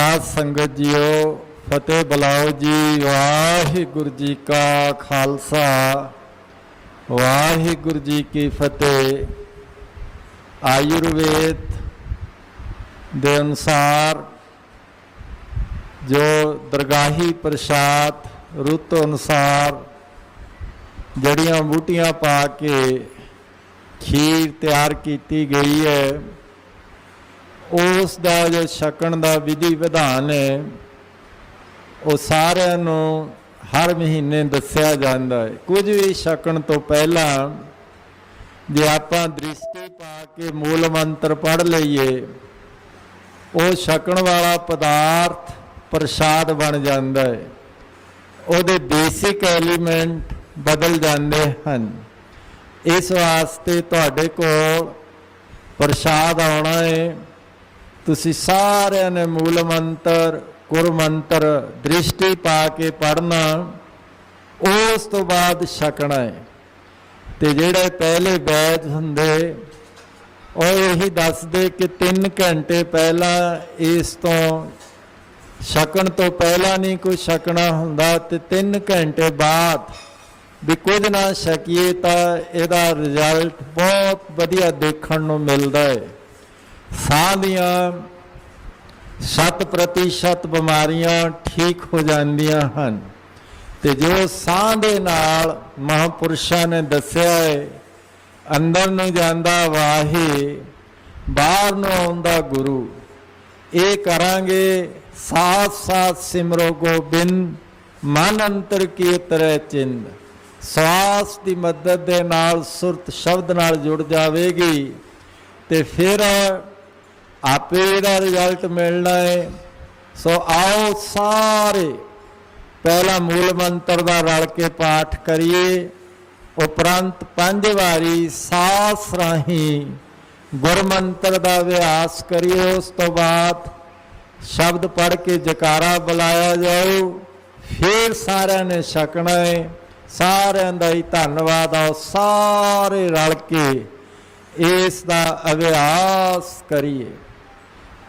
ਸਾਧ ਸੰਗਤ ਜੀਓ, ਫਤਿਹ ਬੁਲਾਓ ਜੀ। ਵਾਹਿਗੁਰੂ ਜੀ ਕਾ ਖਾਲਸਾ। ਵਾਹਿਗੁਰੂ ਜੀ ਕੀ ਫਤਿਹ। ਆਯੁਰਵੇਦ ਦੇ ਅਨੁਸਾਰ ਜੋ ਦਰਗਾਹੀ ਪ੍ਰਸ਼ਾਦ ਰੁੱਤ ਅਨੁਸਾਰ ਜੜੀਆਂ ਬੂਟੀਆਂ ਪਾ ਕੇ ਖੀਰ ਤਿਆਰ ਕੀਤੀ ਗਈ ਹੈ ਉਸ ਦਾ ਜੋ ਛਕਣ ਦਾ ਵਿਧੀ ਵਿਧਾਨ ਹੈ, ਉਹ ਸਾਰਿਆਂ ਨੂੰ ਹਰ ਮਹੀਨੇ ਦੱਸਿਆ ਜਾਂਦਾ ਹੈ। ਕੁਝ ਵੀ ਛਕਣ ਤੋਂ ਪਹਿਲਾਂ ਜੇ ਆਪਾਂ ਦ੍ਰਿਸ਼ਟੀ ਪਾ ਕੇ ਮੂਲ ਮੰਤਰ ਪੜ੍ਹ ਲਈਏ, ਉਹ ਛਕਣ ਵਾਲਾ ਪਦਾਰਥ ਪ੍ਰਸ਼ਾਦ ਬਣ ਜਾਂਦਾ ਹੈ। ਉਹਦੇ ਬੇਸਿਕ ਐਲੀਮੈਂਟ ਬਦਲ ਜਾਂਦੇ ਹਨ। ਇਸ ਵਾਸਤੇ ਤੁਹਾਡੇ ਕੋਲ ਪ੍ਰਸ਼ਾਦ ਆਉਣਾ ਹੈ। ਤੁਸੀਂ ਸਾਰਿਆਂ ਨੇ ਮੂਲ ਮੰਤਰ, ਗੁਰ ਮੰਤਰ ਦ੍ਰਿਸ਼ਟੀ ਪਾ ਕੇ ਪੜਨਾ ਉਸ ਤੋਂ ਬਾਅਦ ਛਕਣਾ ਹੈ। ਤੇ ਜਿਹੜੇ ਪਹਿਲੇ ਬੈਚ ਹੁੰਦੇ, ਉਹ ਇਹੀ ਦੱਸਦੇ ਕਿ 3 ਘੰਟੇ ਪਹਿਲਾਂ ਇਸ ਤੋਂ ਛਕਣ ਤੋਂ ਪਹਿਲਾਂ ਨਹੀਂ ਕੋਈ ਛਕਣਾ ਹੁੰਦਾ ਤੇ 3 ਘੰਟੇ ਬਾਅਦ ਵੀ ਕੁਝ ਨਾ ਛਕੀਏ ਤਾਂ ਇਹਦਾ ਰਿਜ਼ਲਟ ਬਹੁਤ ਵਧੀਆ ਦੇਖਣ ਨੂੰ ਮਿਲਦਾ ਹੈ। ਸਾਹ ਦੀਆਂ 7% ਬਿਮਾਰੀਆਂ ਠੀਕ ਹੋ ਜਾਂਦੀਆਂ ਹਨ। ਤੇ ਜੋ ਸਾਹ ਦੇ ਨਾਲ ਮਹਾਪੁਰਸ਼ਾਂ ਨੇ ਦੱਸਿਆ ਹੈ ਅੰਦਰ ਨੂੰ ਜਾਂਦਾ ਵਾਹੀ, ਬਾਹਰ ਨੂੰ ਆਉਂਦਾ ਗੁਰੂ। ਇਹ ਕਰਾਂਗੇ ਸਾਥ ਸਾਥ ਸਿਮਰੋ ਗੋਬਿੰਦ, ਮਨ ਅੰਤਰ ਕੀ ਤਰੈ ਚਿੰਦ। ਸਵਾਸ ਦੀ ਮਦਦ ਦੇ ਨਾਲ ਸੁਰਤ ਸ਼ਬਦ ਨਾਲ ਜੁੜ ਜਾਵੇਗੀ ਤੇ ਫਿਰ ਆਪੇ ਇਹਦਾ ਰਿਜ਼ਲਟ ਮਿਲਣਾ ਹੈ ਸੋ ਆਓ ਸਾਰੇ ਪਹਿਲਾ ਮੂਲ ਮੰਤਰ ਦਾ ਰਲ ਕੇ ਪਾਠ ਕਰੀਏ। ਉਪਰੰਤ ਪੰਜ ਵਾਰੀ ਸਾਸ ਰਾਹੀਂ ਗੁਰਮੰਤਰ ਦਾ ਅਭਿਆਸ ਕਰੀਏ। ਉਸ ਤੋਂ ਬਾਅਦ ਸ਼ਬਦ ਪੜ੍ਹ ਕੇ ਜਕਾਰਾ ਬੁਲਾਇਆ ਜਾਓ ਫਿਰ ਸਾਰਿਆਂ ਨੇ ਛਕਣਾ ਹੈ ਸਾਰਿਆਂ ਦਾ ਹੀ ਧੰਨਵਾਦ ਆ। ਸਾਰੇ ਰਲ ਕੇ ਇਸ ਦਾ ਅਭਿਆਸ ਕਰੀਏ।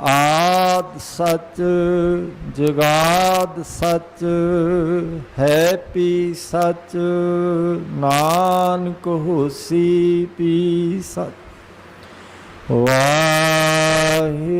ਆਦ ਸਚ ਜਗਾਦ ਸਚ ਹੈ ਪੀ ਸਚ ਨਾਨਕ ਹੋਸੀ ਪੀ ਸਚ। ਵਾਹੇ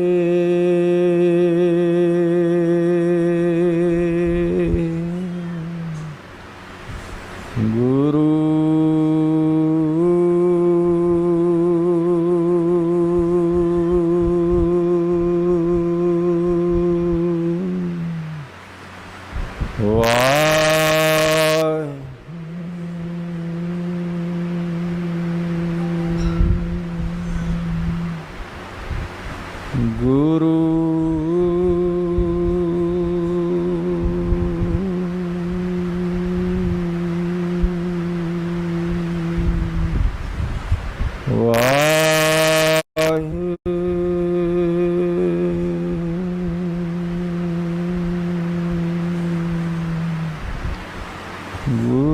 ਵਾਹਿ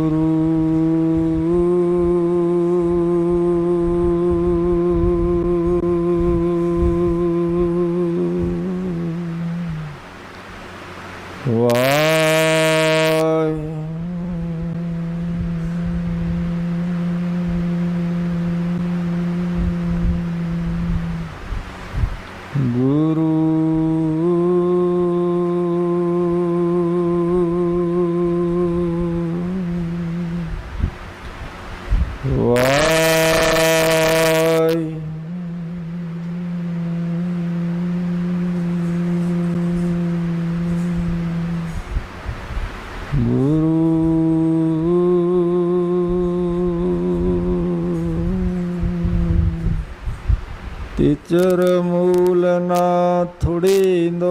ਤਿਚਰ ਮੂਲ ਨਾ ਥੁੜੀਂਦੋ,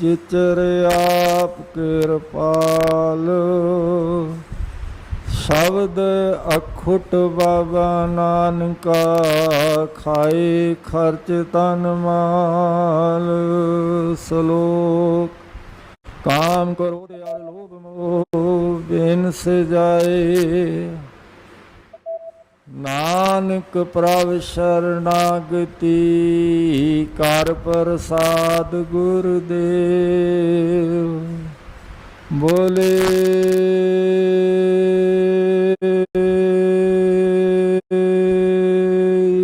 ਜਿਚਰ ਆਪ ਕਿਰਪਾਲ। ਸ਼ਬਦ ਅਖੁੱਟ ਬਾਬਾ ਨਾਨਕਾ, ਖਾਏ ਖਰਚ ਤਨ ਮਾਲ। ਸ਼ਲੋਕ, ਕਾਮ ਕਰੋ ਤੇ ਆਲ ਲੋਭ ਮੋਹ ਬਿਨ ਸਜਾਏ ਨਾਨਕ ਪ੍ਰਭ ਸ਼ਰਨਾਗਤੀ, ਕਰ ਪ੍ਰਸਾਦ ਗੁਰਦੇਵ। ਬੋਲੇ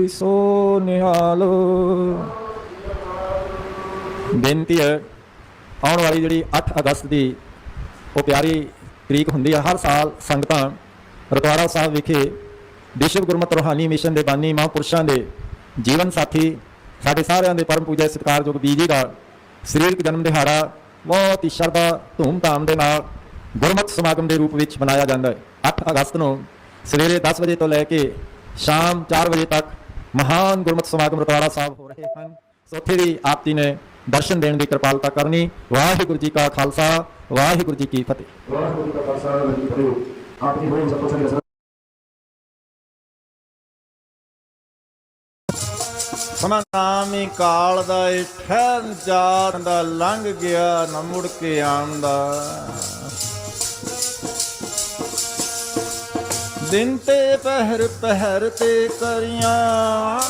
ਸੋ ਨਿਹਾਲੋ। ਬੇਨਤੀ ਹੈ, ਆਉਣ ਵਾਲੀ ਜਿਹੜੀ 8 ਅਗਸਤ ਦੀ ਉਹ ਪਿਆਰੀ ਤਰੀਕ ਹੁੰਦੀ ਹੈ ਹਰ ਸਾਲ ਸੰਗਤਾਂ ਰਤਵਾੜਾ ਸਾਹਿਬ ਵਿਖੇ ਵਿਸ਼ਵ ਗੁਰਮਤਿ ਰੋਹਾਨੀ ਮਿਸ਼ਨ ਦੇ ਬਾਨੀ ਮਹਾਂਪੁਰਸ਼ਾਂ ਦੇ ਜੀਵਨ ਸਾਥੀ, ਸਾਡੇ ਸਾਰਿਆਂ ਦੇ ਪਰਮ ਪੂਜਾ ਸਤਿਕਾਰਯੋਗ ਬੀਜੀ ਦਾ ਸਰੀਰਕ ਜਨਮ ਦਿਹਾੜਾ ਬਹੁਤ ਹੀ ਸ਼ਰਧਾ ਧੂਮ ਧਾਮ ਦੇ ਨਾਲ ਗੁਰਮਤਿ ਸਮਾਗਮ ਦੇ ਰੂਪ ਵਿੱਚ ਮਨਾਇਆ ਜਾਂਦਾ ਹੈ। 8 ਅਗਸਤ ਨੂੰ ਸਵੇਰੇ 10 ਵਜੇ ਤੋਂ ਲੈ ਕੇ ਸ਼ਾਮ 4 ਵਜੇ ਤੱਕ ਮਹਾਨ ਗੁਰਮਤਿ ਸਮਾਗਮ ਰਤਵਾੜਾ ਸਾਹਿਬ ਹੋ ਰਹੇ ਹਨ। ਸੋ ਉੱਥੇ ਵੀ ਆਪ ਜੀ ਨੇ ਦਰਸ਼ਨ ਦੇਣ ਦੀ ਕਿਰਪਾਲਤਾ ਕਰਨੀ। ਵਾਹਿਗੁਰੂ ਜੀ ਕਾ ਖਾਲਸਾ, ਵਾਹਿਗੁਰੂ ਜੀ ਕੀ ਫਤਿਹ। ਵਾਹਿਗੁਰੂ ਜੀ ਕਾ ਖਾਲਸਾ, ਵਾਹਿਗੁਰੂ ਜੀ ਕੀ ਫਤਿਹ। ਆਪ ਜੀ ਬੜੇ ਸਭ ਤੋਂ ਸਮਾਂ ਨਾਮੀ ਕਾਲ ਦਾ ਇਹ ਠਹਿਰ ਜਾਤ ਦਾ ਲੰਘ ਗਿਆ ਨਾ ਮੁੜ ਕੇ ਆਉਂਦਾ। ਦਿਨ ਤੇ ਪਹਿਰ ਪਹਿਰ ਤੇ ਕਰੀਆਂ